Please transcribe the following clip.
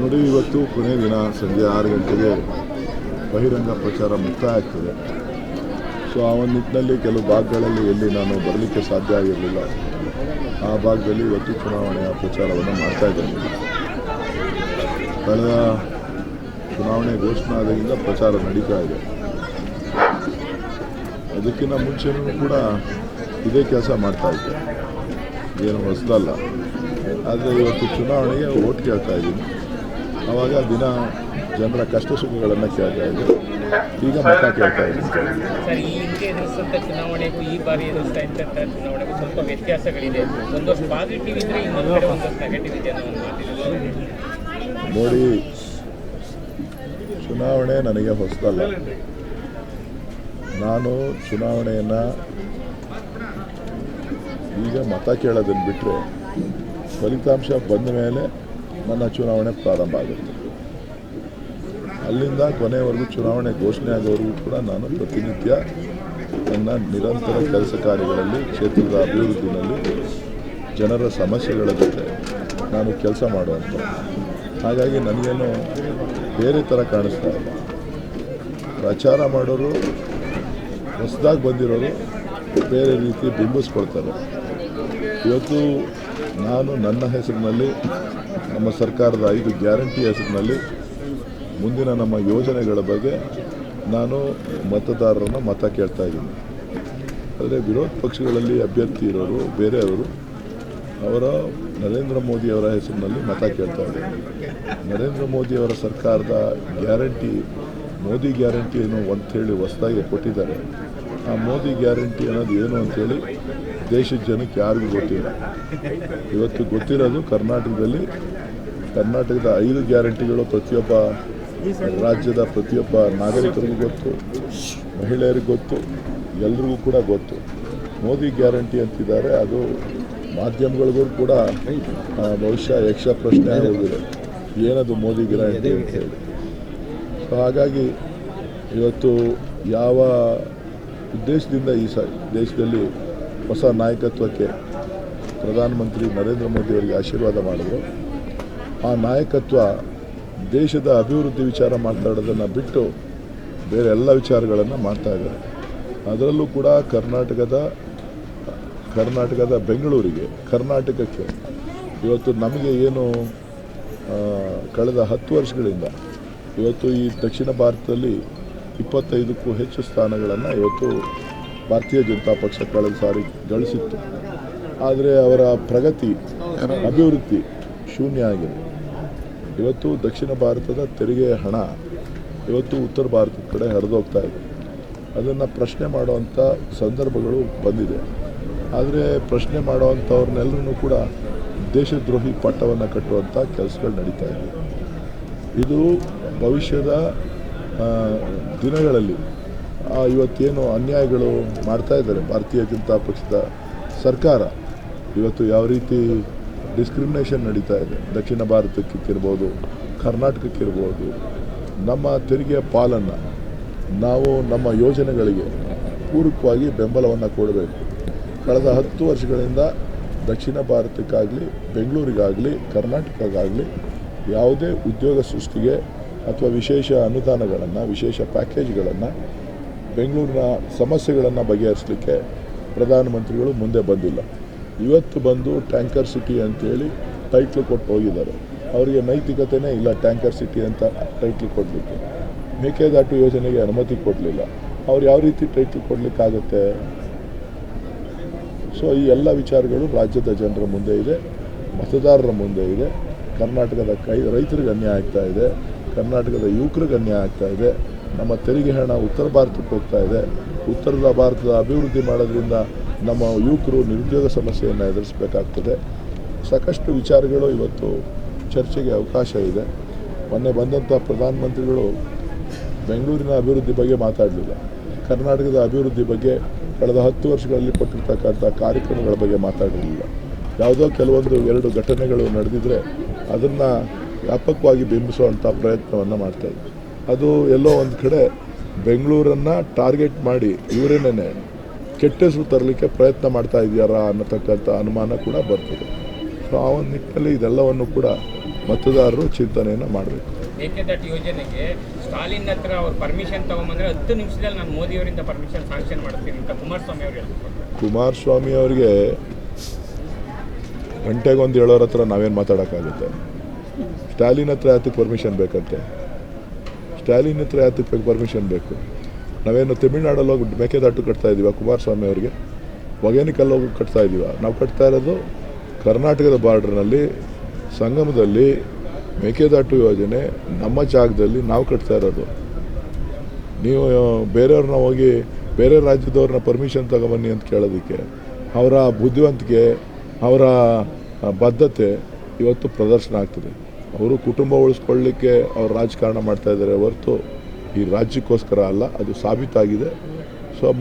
ಇವತ್ತು ಕೊನೆ ದಿನ ಸಂಜೆ ಆರು ಗಂಟೆಗೆ ಬಹಿರಂಗ ಪ್ರಚಾರ ಮುಕ್ತಾಯ ಆಗ್ತದೆ ಸೊ ಆ ಒಂದು ನಿಟ್ಟಿನಲ್ಲಿ ಕೆಲವು ಭಾಗಗಳಲ್ಲಿ ಎಲ್ಲಿ ನಾನು ಬರಲಿಕ್ಕೆ ಸಾಧ್ಯ ಆಗಿರಲಿಲ್ಲ. ಆ ಭಾಗದಲ್ಲಿ ಇವತ್ತು ಚುನಾವಣೆಯ ಪ್ರಚಾರವನ್ನು ಮಾಡ್ತಾ ಇದ್ದೇನೆ. ಕಳೆದ ಚುನಾವಣೆ ಘೋಷಣೆ ಆದಾಗಿಂದ ಪ್ರಚಾರ ನಡೀತಾ ಇದೆ. ಅದಕ್ಕಿಂತ ಮುಂಚೆನೂ ಕೂಡ ಇದೇ ಕೆಲಸ ಮಾಡ್ತಾ ಇದ್ದೆ. ಏನು ಹೊಸದಲ್ಲ. ಆದರೆ ಇವತ್ತು ಚುನಾವಣೆಗೆ ಓಟ್ ಕೇಳ್ತಾ ಇದ್ದೀನಿ. ಆವಾಗ ದಿನ ಜನರ ಕಷ್ಟ ಸುಖಗಳನ್ನು ಕೇಳ್ತಾ ಇದ್ದೆ ಈಗ ಮತ ಕೇಳ್ತಾ ಚುನಾವಣೆಗೂ ಈ ಬಾರಿ ಎದುರಿಸ್ತಾ ಇದ್ದಂಥ ಚುನಾವಣೆಗೂ ಸ್ವಲ್ಪ ವ್ಯತ್ಯಾಸಗಳಿದೆ. ಒಂದಷ್ಟು ಪಾಸಿಟಿವ್ ಒಂದಷ್ಟು ನೆಗೆಟಿವ್ ಇದೆ ನೋಡಿ ಚುನಾವಣೆ ನನಗೆ ಹೊಸದಲ್ಲ. ನಾನು ಚುನಾವಣೆಯನ್ನು ಈಗ ಮತ ಕೇಳೋದನ್ನು ಬಿಟ್ಟರೆ ಫಲಿತಾಂಶ ಬಂದ ಮೇಲೆ ನನ್ನ ಚುನಾವಣೆ ಪ್ರಾರಂಭ ಆಗುತ್ತೆ. ಅಲ್ಲಿಂದ ಕೊನೆಯವರೆಗೂ ಚುನಾವಣೆ ಘೋಷಣೆ ಆಗೋವರೆಗೂ ಕೂಡ ನಾನು ಪ್ರತಿನಿತ್ಯ ನನ್ನ ನಿರಂತರ ಕೆಲಸ ಕಾರ್ಯಗಳಲ್ಲಿ, ಕ್ಷೇತ್ರದ ಅಭಿವೃದ್ಧಿನಲ್ಲಿ ಜನರ ಸಮಸ್ಯೆಗಳ ಜೊತೆ ನಾನು ಕೆಲಸ ಮಾಡುವಂಥ ಹಾಗಾಗಿ ನನಗೇನು ಬೇರೆ ಥರ ಕಾಣಿಸ್ತಾ ಇಲ್ಲ. ಪ್ರಚಾರ ಮಾಡೋರು, ಹೊಸದಾಗಿ ಬಂದಿರೋರು ಬೇರೆ ರೀತಿ ಬಿಂಬಿಸ್ಕೊಳ್ತಾರೆ. ಇವತ್ತು ನಾನು ನನ್ನ ಹೆಸರಿನಲ್ಲಿ, ನಮ್ಮ ಸರ್ಕಾರದ ಐದು ಗ್ಯಾರಂಟಿ ಹೆಸರಿನಲ್ಲಿ ಮುಂದಿನ ನಮ್ಮ ಯೋಜನೆಗಳ ಬಗ್ಗೆ ನಾನು ಮತದಾರರನ್ನು ಮತ ಕೇಳ್ತಾ ಇದ್ದೀನಿ. ಆದರೆ ವಿರೋಧ ಪಕ್ಷಗಳಲ್ಲಿ ಅಭ್ಯರ್ಥಿ ಇರೋರು, ಬೇರೆಯವರು ಅವರ ನರೇಂದ್ರ ಮೋದಿಯವರ ಹೆಸರಿನಲ್ಲಿ ಮತ ಕೇಳ್ತಾ ಇದ್ದಾರೆ. ನರೇಂದ್ರ ಮೋದಿಯವರ ಸರ್ಕಾರದ ಗ್ಯಾರಂಟಿ, ಮೋದಿ ಗ್ಯಾರಂಟಿ ಏನು ಅಂಥೇಳಿ ಹೊಸದಾಗಿ ಕೊಟ್ಟಿದ್ದಾರೆ. ಆ ಮೋದಿ ಗ್ಯಾರಂಟಿ ಅನ್ನೋದು ಏನು ಅಂಥೇಳಿ ದೇಶದ ಜನಕ್ಕೆ ಯಾರಿಗೂ ಗೊತ್ತಿಲ್ಲ. ಇವತ್ತು ಗೊತ್ತಿರೋದು ಕರ್ನಾಟಕದಲ್ಲಿ ಕರ್ನಾಟಕದ ಐದು ಗ್ಯಾರಂಟಿಗಳು ಪ್ರತಿಯೊಬ್ಬ ರಾಜ್ಯದ ಪ್ರತಿಯೊಬ್ಬ ನಾಗರಿಕರಿಗೂ ಗೊತ್ತು, ಮಹಿಳೆಯರಿಗೆ ಗೊತ್ತು, ಎಲ್ರಿಗೂ ಕೂಡ ಗೊತ್ತು. ಮೋದಿ ಗ್ಯಾರಂಟಿ ಅಂತಿದ್ದಾರೆ, ಅದು ಮಾಧ್ಯಮಗಳಿಗೂ ಕೂಡ ಬಹುಶಃ ಯಕ್ಷ ಪ್ರಶ್ನೆ ಹೋಗಿದೆ ಏನದು ಮೋದಿ ಗ್ಯಾರಂಟಿ ಅಂತ ಹೇಳಿ. ಸೊ ಹಾಗಾಗಿ ಇವತ್ತು ಯಾವ ಉದ್ದೇಶದಿಂದ ಈ ಸ, ದೇಶದಲ್ಲಿ ಹೊಸ ನಾಯಕತ್ವಕ್ಕೆ ಪ್ರಧಾನಮಂತ್ರಿ ನರೇಂದ್ರ ಮೋದಿ ಅವರಿಗೆ ಆಶೀರ್ವಾದ ಮಾಡಿದ್ರು. ಆ ನಾಯಕತ್ವ ದೇಶದ ಅಭಿವೃದ್ಧಿ ವಿಚಾರ ಮಾತಾಡೋದನ್ನು ಬಿಟ್ಟು ಬೇರೆ ಎಲ್ಲ ವಿಚಾರಗಳನ್ನು ಮಾಡ್ತಾ ಇದ್ದಾರೆ. ಅದರಲ್ಲೂ ಕೂಡ ಕರ್ನಾಟಕದ ಕರ್ನಾಟಕದ ಬೆಂಗಳೂರಿಗೆ, ಕರ್ನಾಟಕಕ್ಕೆ ಇವತ್ತು ನಮಗೆ ಏನು ಕಳೆದ ಹತ್ತು ವರ್ಷಗಳಿಂದ ಇವತ್ತು ಈ ದಕ್ಷಿಣ ಭಾರತದಲ್ಲಿ ಇಪ್ಪತ್ತೈದಕ್ಕೂ ಹೆಚ್ಚು ಸ್ಥಾನಗಳನ್ನು ಇವತ್ತು ಭಾರತೀಯ ಜನತಾ ಪಕ್ಷ ಕಳೆದ ಸಾರಿ ಗಳಿಸಿತ್ತು. ಆದರೆ ಅವರ ಪ್ರಗತಿ, ಅಭಿವೃದ್ಧಿ ಶೂನ್ಯ ಆಗಿದೆ. ಇವತ್ತು ದಕ್ಷಿಣ ಭಾರತದ ತೆರಿಗೆ ಹಣ, ಇವತ್ತು ಉತ್ತರ ಭಾರತದ ಕಡೆ ಹರಿದೋಗ್ತಾ ಇದೆ. ಅದನ್ನು ಪ್ರಶ್ನೆ ಮಾಡುವಂಥ ಸಂದರ್ಭಗಳು ಬಂದಿದೆ. ಆದರೆ ಪ್ರಶ್ನೆ ಮಾಡುವಂಥವ್ರನ್ನೆಲ್ಲರೂ ಕೂಡ ದೇಶದ್ರೋಹಿ ಪಟ್ಟವನ್ನು ಕಟ್ಟುವಂಥ ಕೆಲಸಗಳು ನಡೀತಾ ಇದೆ. ಇದು ಭವಿಷ್ಯದ ದಿನಗಳಲ್ಲಿ ಇವತ್ತೇನು ಅನ್ಯಾಯಗಳು ಮಾಡ್ತಾ ಇದ್ದಾರೆ ಭಾರತೀಯ ಜನತಾ ಪಕ್ಷದ ಸರ್ಕಾರ. ಇವತ್ತು ಯಾವ ರೀತಿ ಡಿಸ್ಕ್ರಿಮಿನೇಷನ್ ನಡೀತಾ ಇದೆ. ದಕ್ಷಿಣ ಭಾರತಕ್ಕಿರ್ಬೋದು ಕರ್ನಾಟಕಕ್ಕಿರ್ಬೋದು ನಮ್ಮ ತೆರಿಗೆಯ ಪಾಲನ್ನು ನಾವು ನಮ್ಮ ಯೋಜನೆಗಳಿಗೆ ಪೂರಕವಾಗಿ ಬೆಂಬಲವನ್ನು ಕೊಡಬೇಕು. ಕಳೆದ ಹತ್ತು ವರ್ಷಗಳಿಂದ ದಕ್ಷಿಣ ಭಾರತಕ್ಕಾಗಲಿ, ಬೆಂಗಳೂರಿಗಾಗಲಿ, ಕರ್ನಾಟಕಕ್ಕಾಗಲಿ ಯಾವುದೇ ಉದ್ಯೋಗ ಸೃಷ್ಟಿಗೆ ಅಥವಾ ವಿಶೇಷ ಅನುದಾನಗಳನ್ನು, ವಿಶೇಷ ಪ್ಯಾಕೇಜ್ಗಳನ್ನು ಬೆಂಗಳೂರಿನ ಸಮಸ್ಯೆಗಳನ್ನು ಬಗೆಹರಿಸಲಿಕ್ಕೆ ಪ್ರಧಾನಮಂತ್ರಿಗಳು ಮುಂದೆ ಬಂದಿಲ್ಲ. ಇವತ್ತು ಬಂದು ಟ್ಯಾಂಕರ್ ಸಿಟಿ ಅಂತೇಳಿ ಟೈಟ್ಲು ಕೊಟ್ಟು ಹೋಗಿದ್ದಾರೆ. ಅವರಿಗೆ ನೈತಿಕತೆಯೇ ಇಲ್ಲ ಟ್ಯಾಂಕರ್ ಸಿಟಿ ಅಂತ ಟೈಟ್ಲ್ ಕೊಡಲಿಕ್ಕೆ. ಮೇಕೆದಾಟು ಯೋಜನೆಗೆ ಅನುಮತಿ ಕೊಡಲಿಲ್ಲ. ಅವ್ರು ಯಾವ ರೀತಿ ಟೈಟ್ಲ್ ಕೊಡಲಿಕ್ಕಾಗತ್ತೆ? ಸೊ ಈ ಎಲ್ಲ ವಿಚಾರಗಳು ರಾಜ್ಯದ ಜನರ ಮುಂದೆ ಇದೆ, ಮತದಾರರ ಮುಂದೆ ಇದೆ, ಕರ್ನಾಟಕದ ಕೈ, ರೈತರಿಗೆ ಅನ್ಯಾಯ ಆಗ್ತಾ ಇದೆ, ಕರ್ನಾಟಕದ ಯುವಕರಿಗೆ ಅನ್ಯಾಯ ಆಗ್ತಾ ಇದೆ. ನಮ್ಮ ತೆರಿಗೆ ಹಣ ಉತ್ತರ ಭಾರತಕ್ಕೆ ಹೋಗ್ತಾ ಇದೆ. ಉತ್ತರದ ಭಾರತದ ಅಭಿವೃದ್ಧಿ ಮಾಡೋದ್ರಿಂದ ನಮ್ಮ ಯುವಕರು ನಿರುದ್ಯೋಗ ಸಮಸ್ಯೆಯನ್ನು ಎದುರಿಸಬೇಕಾಗ್ತದೆ. ಸಾಕಷ್ಟು ವಿಚಾರಗಳು ಇವತ್ತು ಚರ್ಚೆಗೆ ಅವಕಾಶ ಇದೆ. ಮೊನ್ನೆ ಬಂದಂಥ ಪ್ರಧಾನಮಂತ್ರಿಗಳು ಬೆಂಗಳೂರಿನ ಅಭಿವೃದ್ಧಿ ಬಗ್ಗೆ ಮಾತಾಡಲಿಲ್ಲ. ಕರ್ನಾಟಕದ ಅಭಿವೃದ್ಧಿ ಬಗ್ಗೆ ಕಳೆದ ಹತ್ತು ವರ್ಷಗಳಲ್ಲಿ ಕೊಟ್ಟಿರ್ತಕ್ಕಂಥ ಕಾರ್ಯಕ್ರಮಗಳ ಬಗ್ಗೆ ಮಾತಾಡಲಿಲ್ಲ. ಯಾವುದೋ ಕೆಲವೊಂದು ಎರಡು ಘಟನೆಗಳು ನಡೆದಿದ್ದರೆ ಅದನ್ನು ವ್ಯಾಪಕವಾಗಿ ಬಿಂಬಿಸುವಂಥ ಪ್ರಯತ್ನವನ್ನು ಮಾಡ್ತಾಯಿದ್ರು ಅದು ಎಲ್ಲೋ ಒಂದು ಕಡೆ ಬೆಂಗಳೂರನ್ನು ಟಾರ್ಗೆಟ್ ಮಾಡಿ ಇವರೇನೇ ಕೆಟ್ಟ ಹೆಸರು ತರಲಿಕ್ಕೆ ಪ್ರಯತ್ನ ಮಾಡ್ತಾ ಇದೆಯಾರಾ ಅನ್ನತಕ್ಕಂಥ ಅನುಮಾನ ಕೂಡ ಬರ್ತದೆ. ಸೊ ಆ ಒಂದು ನಿಟ್ಟಿನಲ್ಲಿ ಇದೆಲ್ಲವನ್ನು ಕೂಡ ಮತದಾರರು ಚಿಂತನೆಯನ್ನು ಮಾಡಬೇಕು. ಮೇಕೆದಾಟು ಯೋಜನೆಗೆ ಸ್ಟಾಲಿನ್ ಹತ್ರ ಅವ್ರು ಪರ್ಮಿಷನ್ ತಗೊಂಬಂದ್ರೆ ಹತ್ತು ನಿಮಿಷದಲ್ಲಿ ನಾನು ಮೋದಿ ಅವರಿಂದ ಪರ್ಮಿಷನ್ ಸಾಂಕ್ಷನ್ ಮಾಡ್ತೀನಿ ಅಂತ ಕುಮಾರಸ್ವಾಮಿ ಅವರು ಹೇಳ್ತಾರೆ ಕುಮಾರಸ್ವಾಮಿ ಅವರಿಗೆ ಗಂಟೆಗೊಂದು ಹೇಳೋರ ಹತ್ರ ನಾವೇನು ಮಾತಾಡೋಕ್ಕಾಗುತ್ತೆ? ಸ್ಟಾಲಿನ್ ಹತ್ರ ಯಾತಕ್ಕೆ ಪರ್ಮಿಷನ್ ಬೇಕಂತೆ? ಸ್ಟಾಲಿನ್ ಹತ್ರ ಯಾತಕ್ಕೆ ಪರ್ಮಿಷನ್ ಬೇಕು. ನಾವೇನು ತಮಿಳ್ನಾಡಲ್ಲಿ ಹೋಗಿ ಮೇಕೆದಾಟು ಕಟ್ತಾ ಇದ್ದೀವ ಕುಮಾರಸ್ವಾಮಿ ಅವರಿಗೆ? ಒಗೇನಿಕಲ್ಲಿ ಹೋಗಿ ಕಟ್ತಾ ಇದ್ದೀವ ನಾವು ಕಟ್ತಾ ಇರೋದು ಕರ್ನಾಟಕದ ಬಾರ್ಡ್ರ್ನಲ್ಲಿ, ಸಂಗಮದಲ್ಲಿ ಮೇಕೆದಾಟು ಯೋಜನೆ ನಮ್ಮ ಜಾಗದಲ್ಲಿ ನಾವು ಕಟ್ತಾ ಇರೋದು. ನೀವು ಬೇರೆಯವ್ರನ್ನ ಹೋಗಿ ಬೇರೆ ರಾಜ್ಯದವ್ರನ್ನ ಪರ್ಮಿಷನ್ ತಗೊಬನ್ನಿ ಅಂತ ಕೇಳೋದಕ್ಕೆ, ಅವರ ಬುದ್ಧಿವಂತಿಕೆ, ಅವರ ಬದ್ಧತೆ ಇವತ್ತು ಪ್ರದರ್ಶನ ಆಗ್ತದೆ. ಅವರು ಕುಟುಂಬ ಉಳಿಸ್ಕೊಳ್ಳಿಕ್ಕೆ ಅವ್ರು ರಾಜಕಾರಣ ಮಾಡ್ತಾ ಇದ್ದಾರೆ ಹೊರತು ಈ ರಾಜ್ಯಕ್ಕೋಸ್ಕರ ಅಲ್ಲ ಅದು ಸಾಬೀತಾಗಿದೆ.